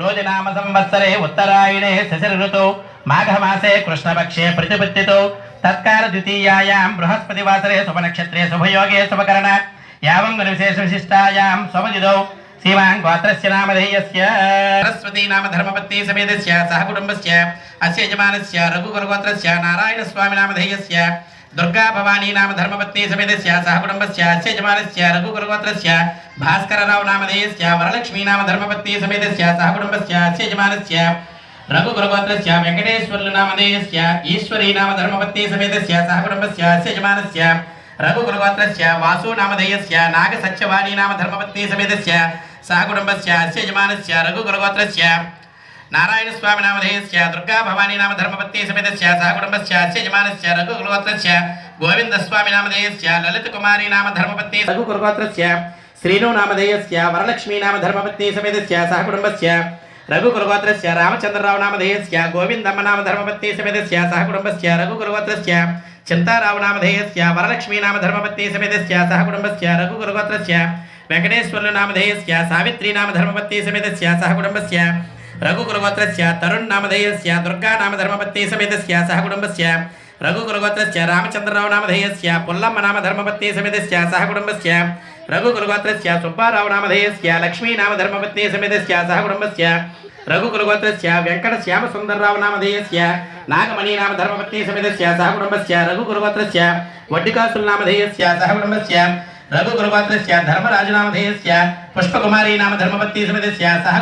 క్రోధినామ సంవత్సరే ఉత్తరాయణే శశిర ఋతు మాఘమాసే కృష్ణపక్షే ప్రతిపత్తితో. తత్కాల ద్వితీయాయాం బృహస్పతివాసరే శుభనక్షత్రే శుభయోగే శుభకరణ. యావంగుల విశేష విశిష్టాయాం శుభదిదౌ శ్రీమాన్ గోత్రస్య నామధేయస్య. సరస్వతీ నామ ధర్మపత్ని సమేతస్య సహ కుటుంబస్య. అస్య యజమానస్య రఘుకులగోత్రస్య నారాయణ స్వామి నామధేయస్య. దుర్గా భవానీ నామ ధర్మపత్ని సమేతస్య సహ కుటుంబస్య అస్య యజమానస్య రఘుకులగోత్రస్య భాస్కరరావు నామధేయస్య వరలక్ష్మీ నామ ధర్మపత్ని సమేతస్య సహ కుటుంబస్య అస్య యజమానస్య రఘుకులగోత్రస్య వెంకటేశ్వర్లు నామధేయస్య ఈశ్వరీ నామ ధర్మపత్ని సమేతస్య సహ కుటుంబస్య అస్య యజమానస్య రఘుకులగోత్రస్య వాసు నామధేయస్య నాగ సత్యవాణీ నామ ధర్మపత్ని సమేతస్య సహ కుటుంబస్య అస్య యజమానస్య రఘుకులగోత్రస్య నారాయణ స్వామి నామధేయస్య దుర్గా భవానీ నామ ధర్మపత్ని సమేతస్య సహ కుటుంబస్య అస్య యజమానస్య రఘుకులగోత్రస్య గోవింద స్వామి నామధేయస్య లలిత కుమారి నామ ధర్మపత్ని రఘుకులగోత్రస్య శ్రీను నామధేయస్య వరలక్ష్మీ నామ ధర్మపత్ని సమేతస్య సహ కుటుంబస్య రఘుకులగోత్రస్య రామచంద్రరావు నామధేయస్య గోవిందమ్మ నామ ధర్మపత్ని సమేతస్య సహ కుటుంబస్య రఘుకులగోత్రస్య చింతారావు నామధేయస్య వరలక్ష్మీ నామ ధర్మపత్ని సమేతస్య సహ కుటుంబస్య రఘుకులగోత్రస్య వెంకటేశ్వర్లు నామధేయస్య సావిత్రి నామ ధర్మపత్ని సమేతస్య సహ కుటుంబస్య రఘుకులగోత్రస్య తరుణ్ నామధేయస్య దుర్గా నామ ధర్మపత్ని సమేతస్య సహ కుటుంబస్య రఘుకులగోత్రస్య రామచంద్రరావు నామధేయస్య పుల్లమ్మ నామ ధర్మపత్ని సమేతస్య సహ కుటుంబస్య రఘుకులగోత్రస్య సుబ్బారావు నామధేయస్య లక్ష్మీ నామ ధర్మపత్ని సమేతస్య సహ కుటుంబస్య రఘుకులగోత్రస్య వెంకట శ్యామ సుందరరావు నామధేయస్య నాగమణి నామ ధర్మపత్ని సమేతస్య సహ కుటుంబస్య రఘుకులగోత్రస్య వడ్డికాసుల నామధేయస్య సహ కుటుంబస్య రఘుకులగోత్రస్య ధర్మరాజు నామధేయస్య పుష్పకుమారి నామ ధర్మపత్ని సమేతస్య సహ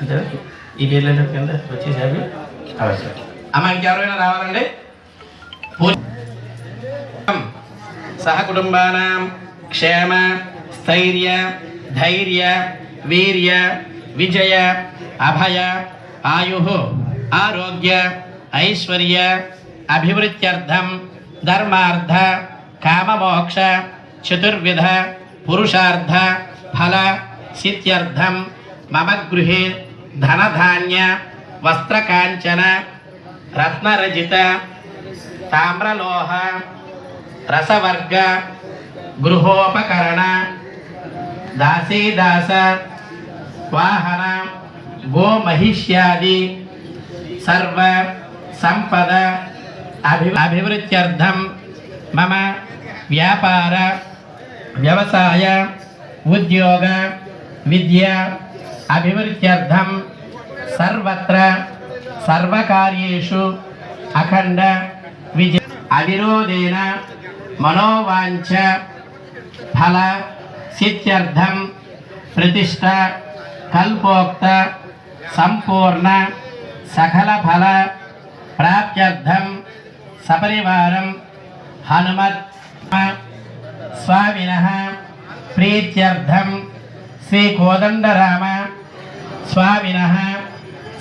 కుటుంబస్య ఈ పేర్లు కింద వచ్చేసారి అవసరం. అమ్మ ఇంకెవరైనా రావాలండి? సహ కుటుంబానాం క్షేమ స్థైర్య ధైర్య వీర్య విజయ అభయ ఆయు ఆరోగ్య ఐశ్వర్య అభివృద్ధ్యర్థం ధర్మార్థ కామమోక్ష చతుర్విధ పురుషార్థ ఫల సిద్ధ్యర్థం మమ గృహే ధనధాన్య వస్త్రకాంచన రత్నరజిత తామ్రలోహ రసవర్గ గృహోపకరణ దాసీదాస వాహన గోమహిష్యాది సర్వ సంపద అభి అభివృద్ధ్యర్థం మమ వ్యాపార వ్యవసాయ ఉద్యోగ విద్య అభివృద్ధ్యర్థం సర్వత్ర సర్వకార్యేషు అఖండ విజయ అవిరోధేన మనోవాంఛ ఫల సిత్యర్థం ప్రతిష్ట కల్పోక్త సంపూర్ణ సకల ఫల ప్రాప్త్యర్థం సపరివారం హనుమత్ స్వామిన ప్రీత్యర్థం శ్రీ కోదండరామ స్వామిన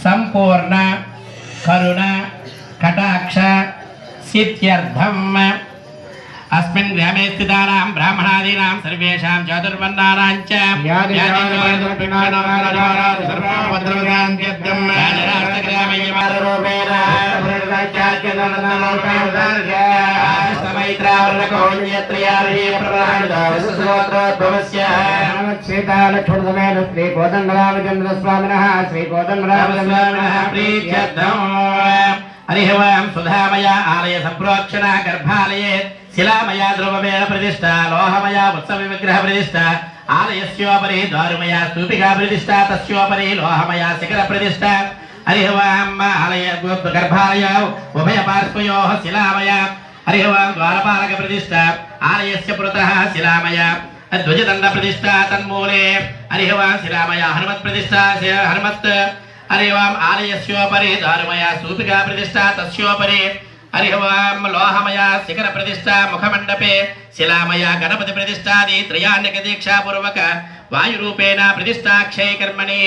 సంపూర్ణ కరుణ కటాక్ష సిద్ధ్యర్థం. అస్మిన్ గ్రామే స్థితానాం బ్రాహ్మణాదీనాం సర్వేషాం చాతుర్వర్ణానాం చ శ్రీకాలక్ష్మణ శ్రీ స్వామిన ప్రీత్యర్థం ఓం సుధామయ ఆలయ సంప్రోక్షణ గర్భాలయే శిలామయ ధ్రువమేణ ప్రతిష్ట లోహమయ ఉత్సవ విగ్రహ ప్రతిష్ట ఆలయస్యోపరి దారుమయ స్తూపికా ప్రతిష్ట తస్యోపరి లోహమయ శిఖర ప్రతిష్ట హరి ఓం ఆలయ గర్భాలయ ఉభయ పార్శ్వయో శిలామయ హరి ఓం ద్వారపాలక ప్రతిష్ట ఆలయస్య పురతః శిలామయ ధ్వజదండ ప్రతిష్ట తన్మూలే హరి ఓం శిలామయ హనుమత్ ప్రతిష్ట హనుమత్ హరి ఓం ఆలయస్యోపరి దారుమయ సూపికా ప్రతిష్ట తస్యోపరి హరి ఓం లోహమయ శిఖర ప్రతిష్ట ముఖమండపే శిలామయ గణపతి ప్రతిష్టాది వాయురూపేణ ప్రతిష్టాక్షయ కర్మణి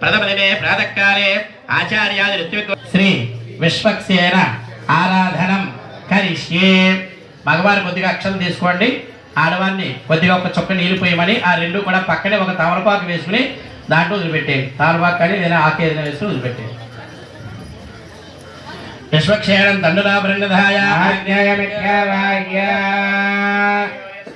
ప్రథమ దినే ప్రాతకాలే ఆచార్యాది ఋత్విక్ శ్రీ విశ్వక్సేన ఆరాధనం కరిష్యే. మగవారు కొద్దిగా అక్షరం తీసుకోండి. ఆడవారిని కొద్దిగా ఒక చొక్క నీళ్ళు పోయమని ఆ రెండు కూడా పక్కనే ఒక తమలపాకు వేసుకుని దాంట్లో వదిలిపెట్టేయండి తమలపాకు కానీ ఏదైనా ఆకు ఏదైనా వేసుకుని వదిలిపెట్టేయండి విశ్వక్షేణం దండులా బృంగధాయ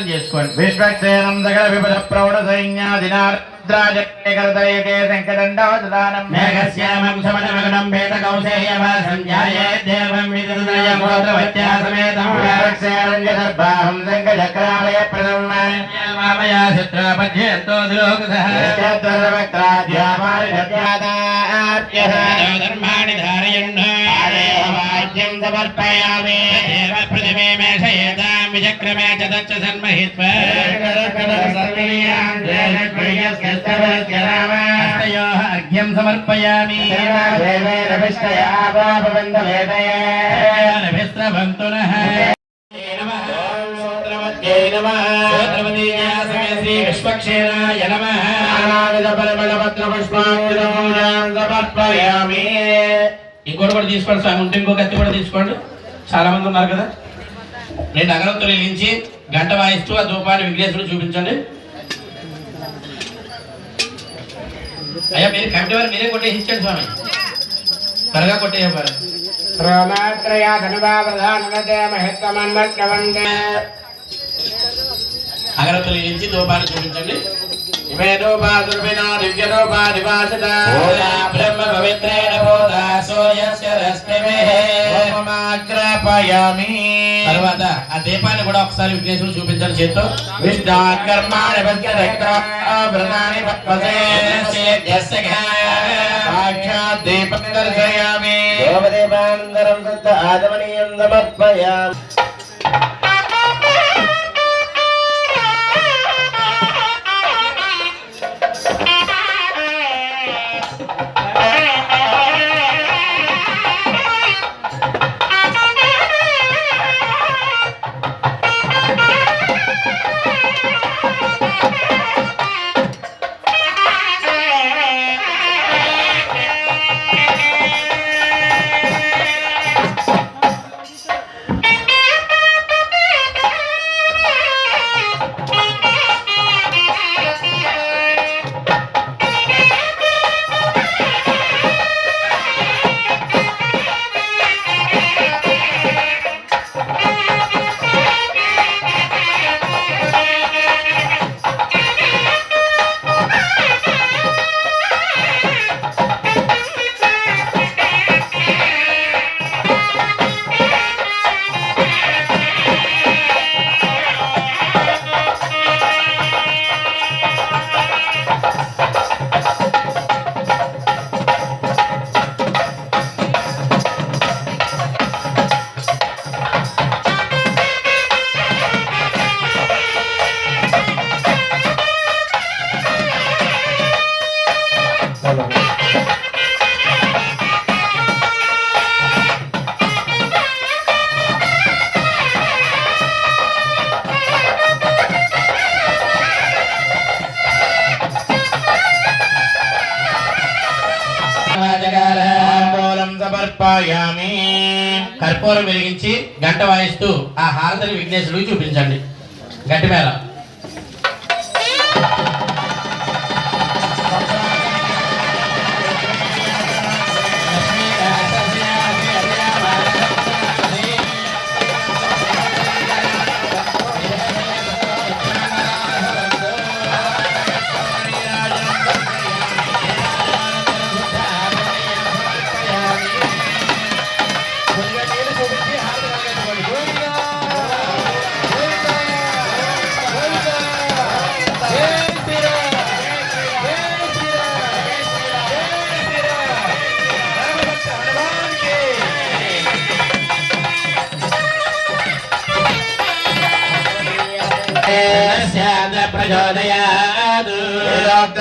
నమస్కారం చేసుకోండి విశ్వక్సేనం సకల విపద ప్రౌఢ సైన్యాదినాద్రాజకరదయకే శంకరండవదానం మేఘశ్యామం సమనమగనం వేద కౌశేయవాసం ధ్యాయేద్దేవం విదుదయమోత్రవత్యాసమేతం విశ్వక్సేనం శంకచక్రాలయ ప్రణమ్మాయ మామయా శత్రుపధ్యేతో దులోకసః ధర్మాణి ధారయన్ వాద్యం సమర్పయామి. దేవ పృథివీ మేషయేతాం. విచక్రమే చ దచ్చ సన్మహిత్వా హస్తయోః అర్ఘ్యం సమర్పయామి. నభిస్రవంతు నః సోత్రవతీయాసమే శ్రీ విశ్వక్షేణాయ నమః. సమర్పయామి ఇంకోటి కూడా తీసుకోండి స్వామి ఉంటే ఇంకో కత్తి కూడా తీసుకోండి. చాలా మంది ఉన్నారు కదా. రెండు అగరత్తులు వెలిగించి గంట వాయిస్తూ ఆ ధూపాన్ని విఘ్నేశ్వరుడు చూపించండి. అయ్యా మీరు కమిటీ వారు మీరే కొట్టేసి ఇచ్చండి స్వామి. త్వరగా కొట్టేయవారు అగరత్తులు వెలిగించి ధూపాన్ని చూపించండి. బ్రహ్మ పవిత్రేణ బోధా సోయస్య రశ్మిభిః. తర్వాత ఆ దీపాన్ని కూడా ఒకసారి విఘ్నేశ్వరుడు చూపించండి చేత్తో. విష్ణాకర్మాణి సాక్షాత్ దీపం దర్శయామి. దేవదేవానందరం ఆదమనీయం సమర్పయామి. సమర్పయామి. కర్పూరం వెలిగించి గంట వాయిస్తూ ఆ హారతిని విఘ్నేశ్వరుడికి చూపించండి. గట్టి మేళ.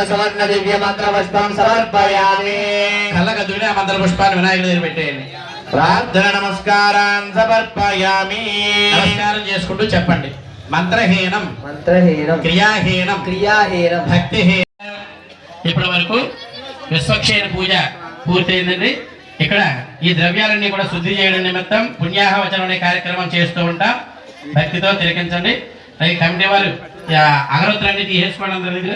సువర్ణ దివ్య మంత్ర పుష్పం సమర్పయామి. ఆ మంత్ర పుష్పాన్ని వినాయకుడి దగ్గర పెట్టేయండి. ప్రార్థన సమర్పయామి. నమస్కారం చేసుకుంటూ చెప్పండి. మంత్రహీనం మంత్రహీనం క్రియాహీనం క్రియాహీనం. భక్తిహీనం. ఇప్పటి వరకు విశ్వక్షేణ పూజ పూర్తయిందండి. ఇక్కడ ఈ ద్రవ్యాలన్నీ కూడా శుద్ధి చేయడం నిమిత్తం పుణ్యాహవచనం అనే కార్యక్రమం చేస్తూ ఉంటాం. భక్తితో తిలకించండి. కమిటీ వారు అగరొత్తులన్నీ తీసేసుకోండి అందరి దగ్గర.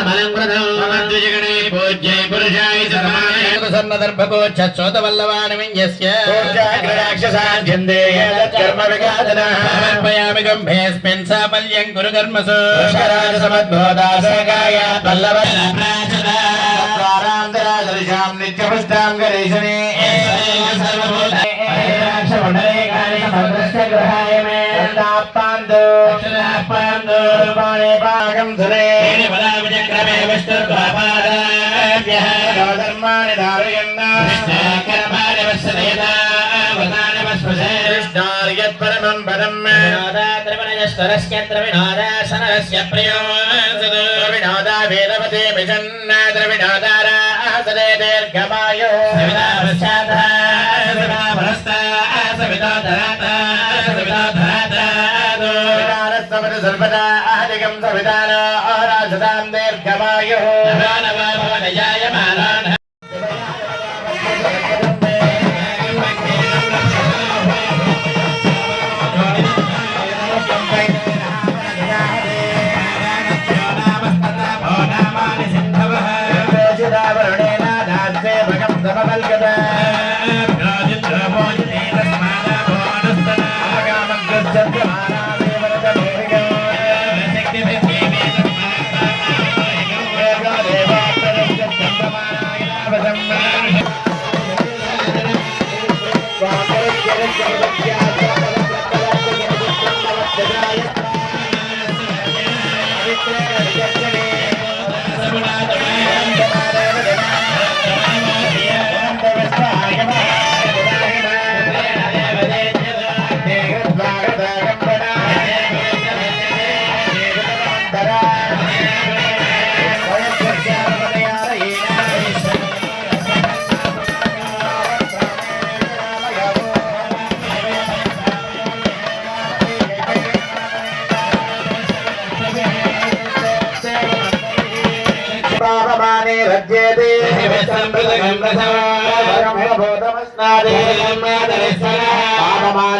సర్వే కలశాముసమాసద సూర్యస్య రశ్మిభిః జలం పుణ్యం పావనం ముక్తికారణం కర్మ విఘాతన సమర్పయామి గంభేస్మిన్ సాఫల్యం కురు కర్మసు సమద్భోదాసగాయ పల్లవ ప్రారాంతరాదృశాం నిత్యపుష్టాం గరీషణే ధర్మాణి ధారయన్న కృష్ణార్యత్పరమం పదం ద్రవిణోదా వేదవతే మిషన్న ద్రవిణోదారాసదే దీర్ఘమాయో విధానస్తమన సర్వదా అధికం సవిధాన రాజదాం దీర్ఘమాయో వరుణేన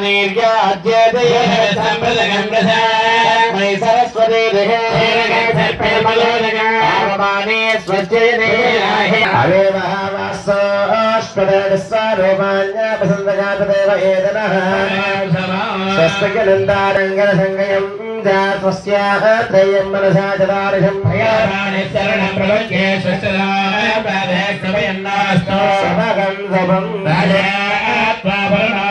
పాపమానీర్య అజ్యేతే మై సరస్వతి పాపమానే స్వజ్యేతే అవే మహావాస్వస్పదస్వరూపాణ్యాపసందజాతదేవ ఏదనః స్వస్తికనందారంగన సంగయం జాస్వస్యాః త్రయం మనసా చదారుషం భయా సమగం సభం వేదామృతత్తమస్య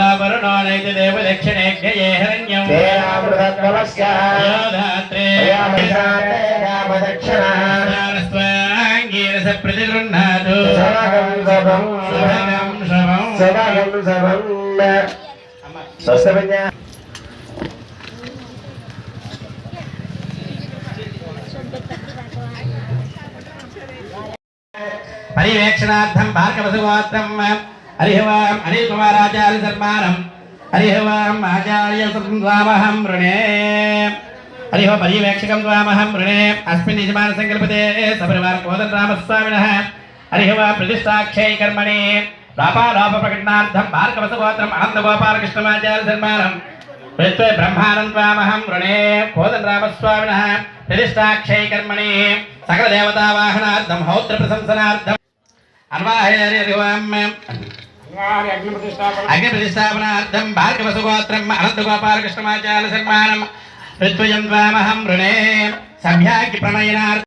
సమగం సభం రాజా వరుణోనైతి దేవ దక్షిణేజ్ఞయే హిరణ్యం యోధాత్రే స్వాంగీరస శుభగం స్వస్థ పరివేక్షణార్థం భార్గవసుగోత్రం హరిహవాం అనిల్ కుమారాచార్య సన్మానం హరిహవాం ఆచార్య స్వామహం వృణే హరిహ పర్యవేక్షకం స్వామహం వృణే అస్మిన్ యజమాన సంకల్పతే సపరివార కోదన్ రామస్వామినః హరిహవ ప్రతిష్టాక్షై కర్మణి రాపాలోప ప్రకటనార్థం భార్గవసుగోత్రం అనంత గోపాలకృష్ణమాచార్య సన్మానం ప్రత్వే బ్రహ్మానంద్వామహం వృణే కోదండరామస్వామినः అగ్ని ప్రతిష్టాపన అగ్ని ప్రతిష్టాపనార్థం భార్గవ సుగోత్రం అనంత గోపాలకృష్ణమాచార్య సన్మానం. ఋత్వయం త్వామహం రుణే సభ్యాకి ప్రణయనార్థం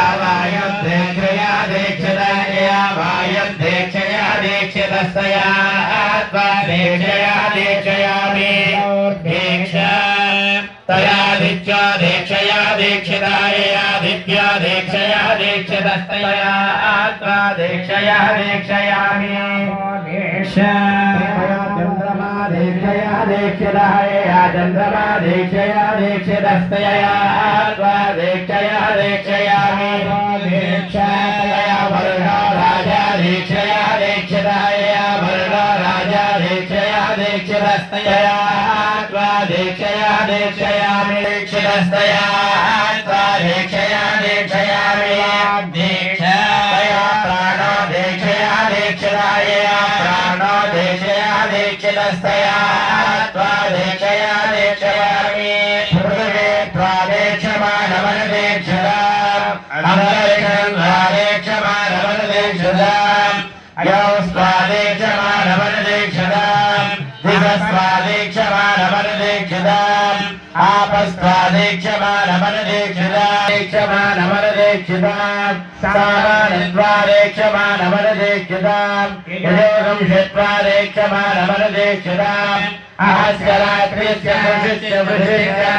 दीक्षितस्तया त्वा दीक्षयः दीक्षयामि। दीक्षया दीक्षितः या चन्द्रमा दीक्षया दीक्षितस्तया त्वा दीक्षयः दीक्षया दीक्षया दीक्षितः या वर्णो राजा दीक्षया दीक्षया दीक्षयामि। दीक्षितस्तया దీక్షయా దీక్షితస్తయా ఆత్మా దీక్షయా దీక్షయామి పృథివీ ప్రాదేక్షమానమనదీక్షదా అంతరిక్షం ప్రాదేక్షమానమనదీక్షదా యో స్వాదేక్షమానమనదీక్షదా దిశస్వాదేక్షమానమనదీక్షదా आपस्त्वादीक्षमानमनदीक्षिताक्षमानमनदीक्षिता सामानद्वारेक्षमानमनदीक्षिताम् यजोगम् षट्वारेक्षमानमनदीक्षिताम् अहस्करात्रिस्य वृषस्य